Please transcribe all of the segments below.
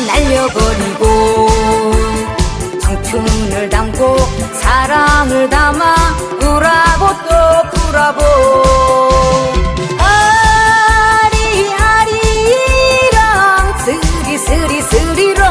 날려버리고 청춘을 담고 사랑을 담아 우라고 또 굴라보 아리아리랑 스리스리 스리랑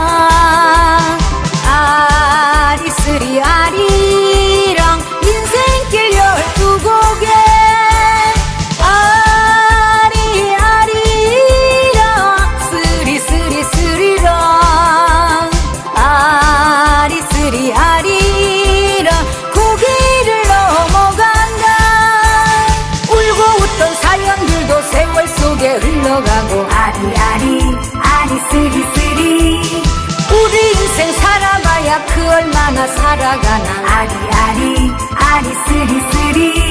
흘러가고 아리아리 아리스리스리. 우리 인생 살아봐야 그 얼마나 살아가나. 아리아리 아리스리스리